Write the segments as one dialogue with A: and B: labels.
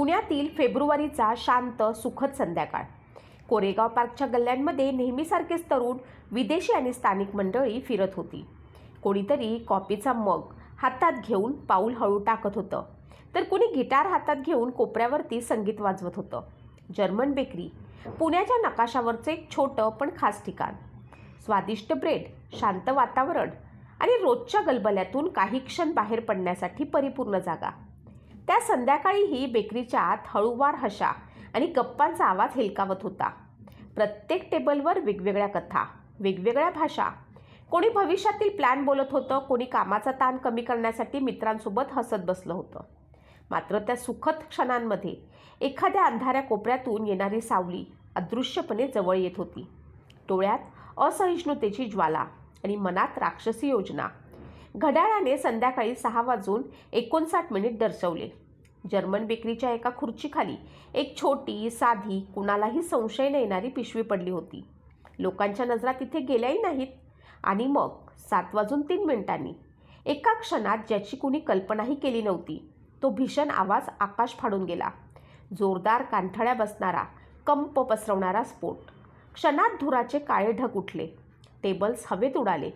A: पुण्यातील फेब्रुवारीचा शांत सुखद संध्याकाळ. कोरेगाव पार्कच्या गल्ल्यांमध्ये नेहमीसारखेच तरुण विदेशी आणि स्थानिक मंडळी फिरत होती. कोणीतरी कॉपीचा मग हातात घेऊन पाऊल हळू टाकत होतं. तर कुणी गिटार हातात घेऊन कोपऱ्यावरती संगीत वाजवत होतं. जर्मन बेकरी पुण्याच्या नकाशावरचं एक छोटं पण खास ठिकाण. स्वादिष्ट ब्रेड शांत वातावरण आणि रोजच्या गलबल्यातून काही क्षण बाहेर पडण्यासाठी परिपूर्ण जागा. त्या संध्याकाळीही बेकरीच्या आत हळूवार हशा आणि गप्पांचा आवाज हेलकावत होता. प्रत्येक टेबलवर वेगवेगळ्या कथा वेगवेगळ्या भाषा. कोणी भविष्यातील प्लॅन बोलत होतं कोणी कामाचा ताण कमी करण्यासाठी मित्रांसोबत हसत बसलं होतं. मात्र त्या सुखद क्षणांमध्ये एखाद्या अंधाऱ्या कोपऱ्यातून येणारी सावली अदृश्यपणे जवळ येत होती. डोळ्यात असहिष्णुतेची ज्वाला आणि मनात राक्षसी योजना. घड्याळाने संध्याकाळी सहा वाजून एकोणसाठ मिनिट दर्शवले. जर्मन बेकरीच्या एका खुर्चीखाली एक छोटी साधी कुणालाही संशय नेणारी पिशवी पडली होती. लोकांच्या नजरा तिथे गेल्याही नाहीत. आणि मग सात वाजून तीन मिनिटांनी एका क्षणात ज्याची कुणी कल्पनाही केली नव्हती तो भीषण आवाज आकाश फाडून गेला. जोरदार कांठळ्या बसणारा कंप पसरवणारा स्फोट. क्षणात धुराचे काळे ढग उठले. टेबल्स हवेत उडाले.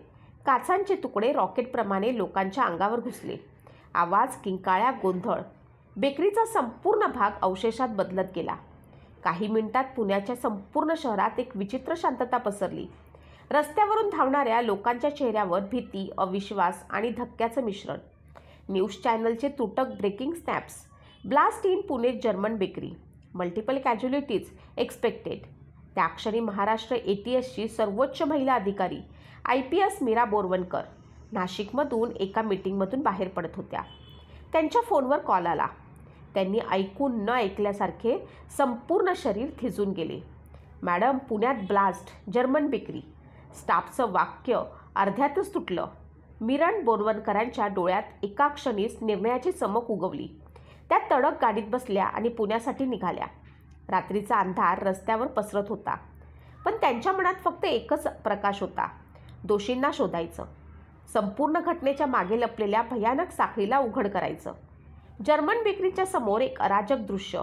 A: काचांचे तुकडे रॉकेटप्रमाणे लोकांच्या अंगावर घुसले. आवाज किंकाळ्या गोंधळ. बेकरीचा संपूर्ण भाग अवशेषात बदलत गेला. काही मिनिटात पुण्याच्या संपूर्ण शहरात एक विचित्र शांतता पसरली. रस्त्यावरून धावणाऱ्या लोकांच्या चेहऱ्यावर भीती अविश्वास आणि धक्क्याचं मिश्रण. न्यूज चॅनलचे तुटक breaking snaps. Blast in Pune German bakery. Multiple casualties expected. त्या क्षणी महाराष्ट्र ए टी एसची सर्वोच्च महिला अधिकारी I P S Meera Borwankar नाशिकमधून एका मीटिंगमधून बाहेर पडत होत्या. त्यांच्या फोनवर कॉल आला. त्यांनी ऐकून न ऐकल्यासारखे संपूर्ण शरीर थिजून गेले. मॅडम पुण्यात ब्लास्ट जर्मन बेकरी. स्टाफचं वाक्य अर्ध्यातच तुटलं. मिरण बोरवणकरांच्या डोळ्यात एका क्षणीच निर्णयाची चमक उगवली. त्या तडक गाडीत बसल्या आणि पुण्यासाठी निघाल्या. रात्रीचा अंधार रस्त्यावर पसरत होता. पण त्यांच्या मनात फक्त एकच प्रकाश होता. दोषींना शोधायचं. संपूर्ण घटनेच्या मागे लपलेल्या भयानक साखळीला उघड करायचं. जर्मन बेकरीच्या समोर एक अराजक दृश्य.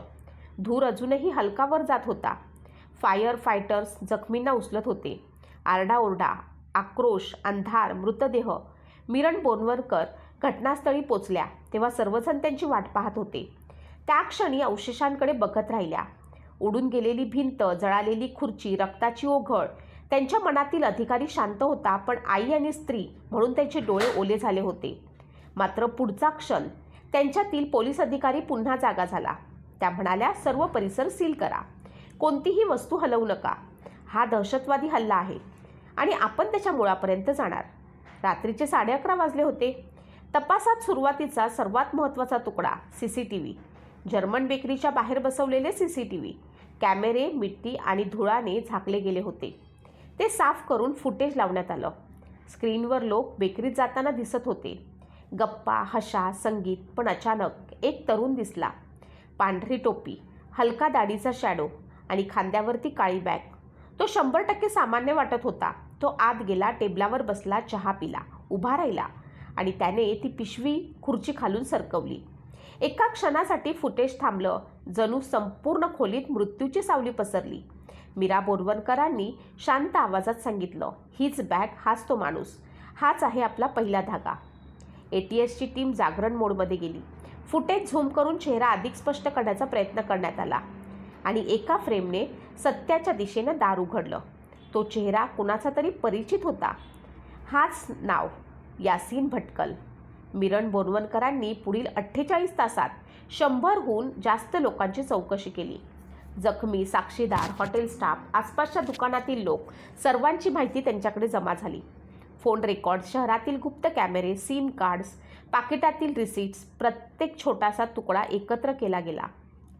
A: धूर अजूनही हलकावर जात होता. फायर फायटर्स जखमींना उचलत होते. आरडाओरडा आक्रोश अंधार मृतदेह. मिरण बोनवरकर घटनास्थळी पोचल्या तेव्हा सर्वजण त्यांची वाट पाहत होते. त्या क्षणी अवशेषांकडे बघत राहिल्या. उडून गेलेली भिंत जळालेली खुर्ची रक्ताची ओघळ. त्यांच्या मनातील अधिकारी शांत होता पण आई आणि स्त्री म्हणून त्यांचे डोळे ओले झाले होते. मात्र पुढचा क्षण त्यांच्यातील पोलीस अधिकारी पुन्हा जागा झाला. त्या म्हणाल्या सर्व परिसर सील करा. कोणतीही वस्तू हलवू नका. हा दहशतवादी हल्ला आहे आणि आपण त्याच्या मुळापर्यंत जाणार. रात्रीचे साडे अकरा वाजले होते. तपासात सुरुवातीचा सर्वात महत्त्वाचा तुकडा C C T V. German बेकरीच्या बाहेर बसवलेले सी सी टी व्ही. कॅमेरे मिट्टी आणि धुळाने झाकले गेले होते. ते साफ करून फुटेज लावण्यात आलं. स्क्रीनवर लोक बेकरीत जाताना दिसत होते. गप्पा हशा संगीत पण अचानक एक तरुण दिसला. पांढरी टोपी हलका दाढीचा शॅडो आणि खांद्यावरती काळी बॅग तो शंभर टक्के सामान्य वाटत होता. तो आत गेला टेबलावर बसला चहा पिला उभा राहिला आणि त्याने ती पिशवी खुर्ची खालून सरकवली. एका क्षणासाठी फुटेज थांबलं. जणू संपूर्ण खोलीत मृत्यूची सावली पसरली. मीरा बोरवणकरांनी शांत आवाजात सांगितलं हीच बॅग हाच तो माणूस. हाच आहे आपला पहिला धागा. ए टी एसची टीम जागरण मोडमध्ये गेली. फुटेज झूम करून चेहरा अधिक स्पष्ट करण्याचा प्रयत्न करण्यात आला. आणि एका फ्रेमने सत्याच्या दिशेनं दार उघडलं. तो चेहरा कुणाचा तरी परिचित होता. हाच नाव यासीन भटकल. मिरण बोरवणकरांनी पुढील अठ्ठेचाळीस तासात शंभरहून जास्त लोकांची चौकशी केली. जखमी साक्षीदार हॉटेल स्टाफ आसपासच्या दुकानातील लोक सर्वांची माहिती त्यांच्याकडे जमा झाली. फोन रेकॉर्ड शहरातील गुप्त कॅमेरे सिम कार्ड्स पाकिटातील रिसिट्स प्रत्येक छोटासा तुकडा एकत्र केला गेला.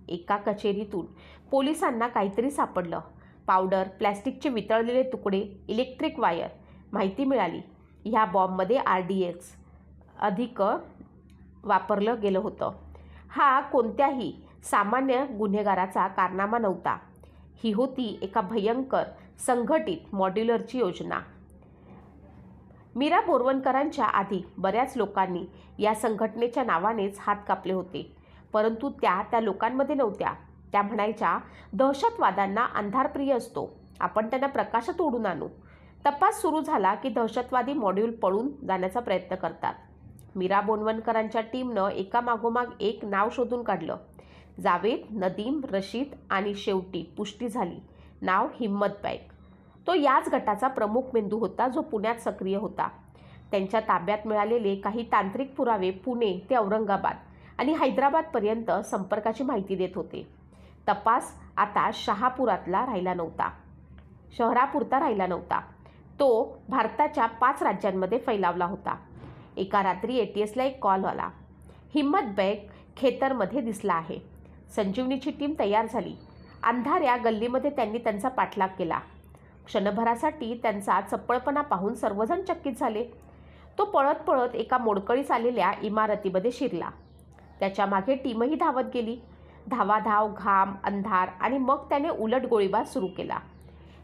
A: एका कचेरीतून पोलिसांना काहीतरी सापडलं. पावडर प्लॅस्टिकचे वितळलेले तुकडे इलेक्ट्रिक वायर माहिती मिळाली. ह्या बॉम्बमध्ये आर डी एक्स अधिक वापरलं गेलं होतं. हा कोणत्याही सामान्य गुन्हेगाराचा कारनामा नव्हता. ही होती एका भयंकर संघटित मॉड्युलरची योजना. मीरा बोरवणकरांच्या आधी बऱ्याच लोकांनी या संघटनेच्या नावानेच हात कापले होते. परंतु त्या त्या लोकांमध्ये नव्हत्या. त्या म्हणायच्या दहशतवाद्यांना अंधारप्रिय असतो. आपण त्यांना प्रकाशात ओढून आणू. तपास सुरू झाला की दहशतवादी मॉड्यूल पळून जाण्याचा प्रयत्न करतात. मीरा बोनवणकरांच्या टीमनं एकामागोमाग एक नाव शोधून काढलं. जावेद नदीम रशीद आणि शेवटी पुष्टी झाली. नाव हिम्मत बाईक तो याच गटाचा प्रमुख मेंदू होता जो पुण्यात सक्रिय होता. त्यांच्या ताब्यात मिळालेले काही तांत्रिक पुरावे पुणे ते औरंगाबाद आणि हैदराबादपर्यंत संपर्काची माहिती देत होते. तपास आता शहापुरातला राहिला नव्हता. शहरापुरता राहिला नव्हता. तो भारताच्या पाच राज्यांमध्ये फैलावला होता. एका रात्री ए टी एसला एक कॉल आला. हिम्मत बॅग खेतरमध्ये दिसला आहे. संजीवनीची टीम तयार झाली. अंधाऱ्या गल्लीमध्ये त्यांनी त्यांचा पाठलाग केला. क्षणभरासाठी त्यांचा चप्पळपणा पाहून सर्वजण चकित झाले. तो पळत पळत एका मोडकळीस आलेल्या इमारतीमध्ये शिरला. त्याच्यामागे टीमही धावत गेली. धावाधाव घाम अंधार आणि मग त्याने उलट गोळीबार सुरू केला.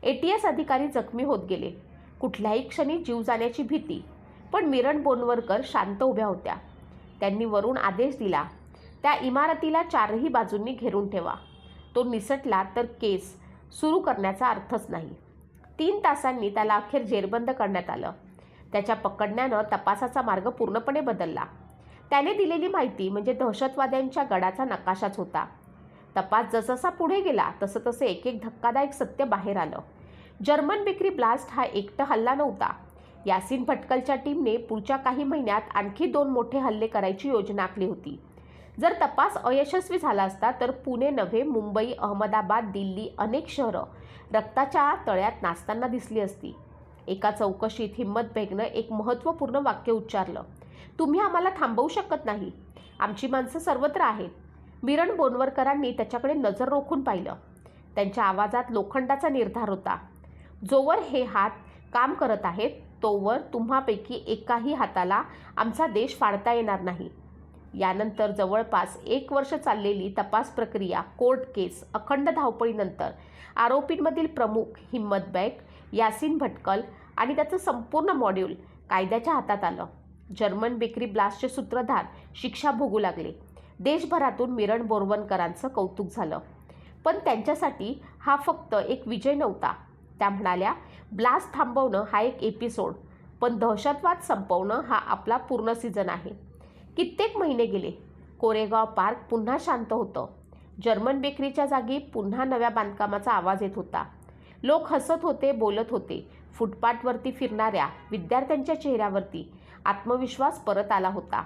A: ए टी एस अधिकारी जखमी होत गेले. कुठल्याही क्षणी जीव जाण्याची भीती पण मिरण बोनवरकर शांत उभ्या होत्या. त्यांनी वरून आदेश दिला त्या इमारतीला चारही बाजूंनी घेरून ठेवा. तो निसटला तर केस सुरू करण्याचा अर्थच नाही. तीन तासांनी त्याला अखेर जेरबंद करण्यात आलं. त्याच्या पकडण्यानं तपासाचा मार्ग पूर्णपणे बदलला. त्याने दिलेली माहिती म्हणजे दहशतवाद्यांच्या गडाचा नकाशाच होता. तपास जसजसा पुढे गेला तसं तसं एक एक धक्कादायक सत्य बाहेर आलं. जर्मन बेकरी ब्लास्ट हा एकटं हल्ला नव्हता. यासिन भटकलच्या टीमने पुढच्या काही महिन्यात आणखी दोन मोठे हल्ले करायची योजना आखली होती. जर तपास अयशस्वी झाला असता तर पुणे नव्हे मुंबई अहमदाबाद दिल्ली अनेक शहरं रक्ताच्या तळ्यात नाचताना दिसली असती. एका चौकशीत हिंमत बेगनं एक महत्त्वपूर्ण वाक्य उच्चारलं. तुम्ही आम्हाला थांबवू शकत नाही. आमची माणसं सर्वत्र आहेत. मिरण बोनवरकरांनी त्याच्याकडे नजर रोखून पाहिलं. त्यांच्या आवाजात लोखंडाचा निर्धार होता. जोवर हे हात काम करत आहेत तोवर तुम्हापैकी एकाही हाताला आमचा देश फाडता येणार नाही. यानंतर जवळपास एक वर्ष चाललेली तपास प्रक्रिया कोर्ट केस अखंड धावपळीनंतर आरोपींमधील प्रमुख हिम्मत बॅग यासिन भटकल आणि त्याचं संपूर्ण मॉड्यूल कायद्याच्या हातात आलं. जर्मन बेकरी ब्लास्टचे सूत्रधार शिक्षा भोगू लागले. देशभरातून मिरण बोरवणकरांचं कौतुक झालं. पण त्यांच्यासाठी हा फक्त एक विजय नव्हता. त्या म्हणाल्या ब्लास्ट थांबवणं हा एक एपिसोड पण दहशतवाद संपवणं हा आपला पूर्ण सीझन आहे. कित्येक महिने गेले. कोरेगाव पार्क पुन्हा शांत होतं. जर्मन बेकरीच्या जागी पुन्हा नव्या बांधकामाचा आवाज येत होता. लोक हसत होते बोलत होते. फुटपाथवरती फिरणाऱ्या विद्यार्थ्यांच्या चेहऱ्यावरती आत्मविश्वास परत आला होता.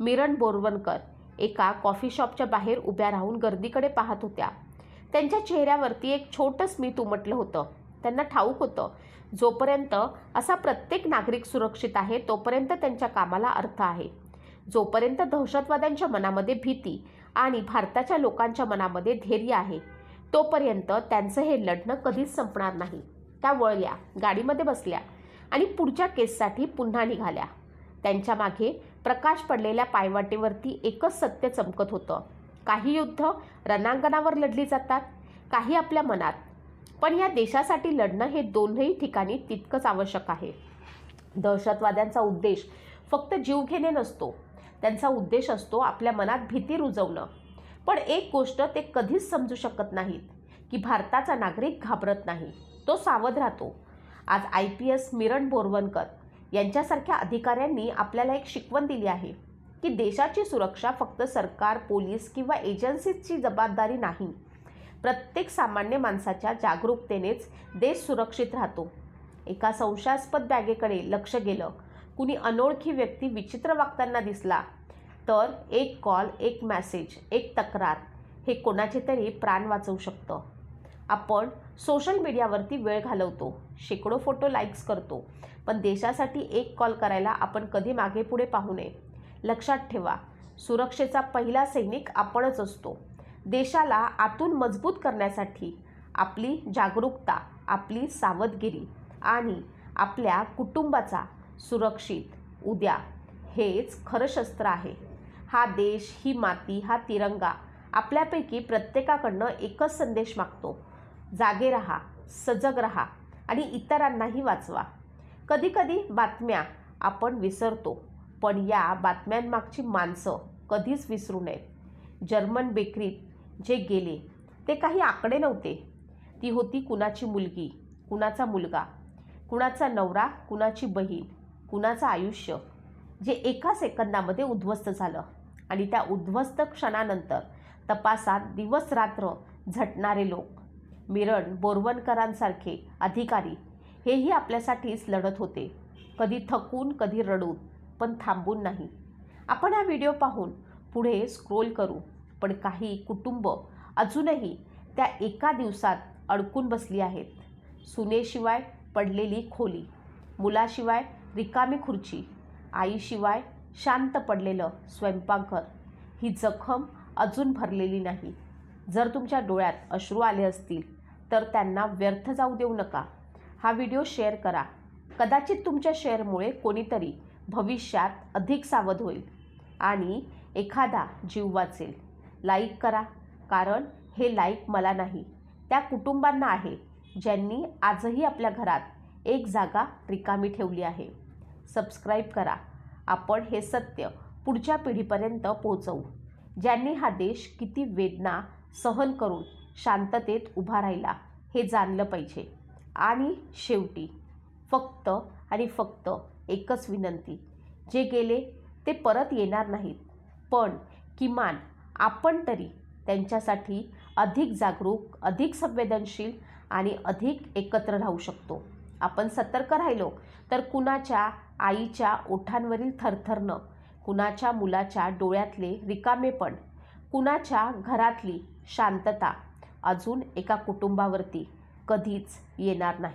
A: मिरण बोरवणकर एका कॉफी शॉपच्या बाहेर उभ्या राहून गर्दीकडे पाहत होत्या. त्यांच्या चेहऱ्यावरती एक छोटं स्मित उमटलं होतं. त्यांना ठाऊक होतं जोपर्यंत असा प्रत्येक नागरिक सुरक्षित आहे तोपर्यंत त्यांच्या कामाला अर्थ आहे. जोपर्यंत दहशतवाद्यांच्या मनामध्ये भीती आणि भारताच्या लोकांच्या मनामध्ये धैर्य आहे तोपर्यंत त्यांचं हे लढणं कधीच संपणार नाही. त्या वळल्या गाडीमध्ये बसल्या आणि पुढच्या केससाठी पुन्हा निघाल्या. त्यांच्या मागे प्रकाश पडलेल्या पायवाटेवरती एकच सत्य चमकत होतं. काही युद्ध रणांगणावर लढली जातात काही आपल्या मनात. पण या देशासाठी लढणं हे दोनही ठिकाणी तितकंच आवश्यक आहे. दहशतवाद्यांचा उद्देश फक्त जीव घेणे नसतो त्यांचा उद्देश असतो आपल्या मनात भीती रुजवणं. पण एक गोष्ट ते कधीच समजू शकत नाहीत की भारताचा नागरिक घाबरत नाही. तो सावध राहतो. आज I P S Meeran Borwankar यांच्यासारख्या अधिकाऱ्यांनी आपल्याला एक शिकवण दिली आहे की देशाची सुरक्षा फक्त सरकार पोलीस किंवा एजन्सीजची जबाबदारी नाही. प्रत्येक सामान्य माणसाच्या जागरूकतेनेच देश सुरक्षित राहतो. एका संशयास्पद बॅगेकडे लक्ष गेलं कुणी अनोळखी व्यक्ती विचित्र वागताना दिसला तर एक कॉल एक मॅसेज एक तक्रार हे कोणाचे तरी प्राण वाचवू शकतं. आपण सोशल मीडियावरती वेळ घालवतो शेकडो फोटो लाईक्स करतो पण देशासाठी एक कॉल करायला आपण कधी मागे पुढे पाहू नये. लक्षात ठेवा सुरक्षेचा पहिला सैनिक आपणच असतो. देशाला आतून मजबूत करण्यासाठी आपली जागरूकता आपली सावधगिरी आणि आपल्या कुटुंबाचा सुरक्षित. उद्या. हेच खरं शस्त्र आहे. हा देश ही माती हा तिरंगा आपल्यापैकी प्रत्येकाकडनं एकच संदेश मागतो. जागे रहा सजग रहा आणि इतरांनाही वाचवा. कधीकधी बातम्या आपण विसरतो पण या बातम्यांमागची माणसं कधीच विसरू नयेत जर्मन बेकरीत जे गेले ते काही आकडे नव्हते. ती होती कुणाची मुलगी कुणाचा मुलगा कुणाचा नवरा कुणाची बहीण. कुणाचं आयुष्य जे एका सेकंदामध्ये उद्ध्वस्त झालं आणि त्या उद्ध्वस्त क्षणानंतर तपासात दिवस रात्र झटणारे लोक मिरण बोरवणकरांसारखे अधिकारी हेही आपल्यासाठीच लढत होते. कधी थकून कधी रडून पण थांबून नाही. आपण हा व्हिडिओ पाहून पुढे स्क्रोल करू पण काही कुटुंब अजूनही त्या एका दिवसात अडकून बसली आहेत. सुनेशिवाय पडलेली खोली मुलाशिवाय रिकामी खुर्ची आईशिवाय शांत पडलेलं स्वयंपाकघर. ही जखम अजून भरलेली नाही. जर तुमच्या डोळ्यात अश्रू आले असतील तर त्यांना व्यर्थ जाऊ देऊ नका. हा व्हिडिओ शेअर करा. कदाचित तुमच्या शेअरमुळे कोणीतरी भविष्यात अधिक सावध होईल आणि एखादा जीव वाचेल. लाईक करा कारण हे लाईक मला नाही त्या कुटुंबांना आहे ज्यांनी आजही आपल्या घरात एक जागा रिकामी ठेवली आहे. सबस्क्राईब करा. आपण हे सत्य पुढच्या पिढीपर्यंत पोहोचवू. ज्यांनी हा देश किती वेदना सहन करून शांततेत उभा राहिला हे जाणलं पाहिजे. आणि शेवटी फक्त आणि फक्त एकच विनंती जे गेले ते परत येणार नाहीत. पण किमान आपण तरी त्यांच्यासाठी अधिक जागरूक अधिक संवेदनशील आणि अधिक एकत्र राहू शकतो. आपण सतर्क राहिलो तर कुणाच्या आईच्या ओठांवरील थरथरणं कुणाच्या मुलाच्या डोळ्यातले रिकामेपण कुणाच्या घरातली शांतता अजून एका कुटुंबावरती कधीच येणार नाही.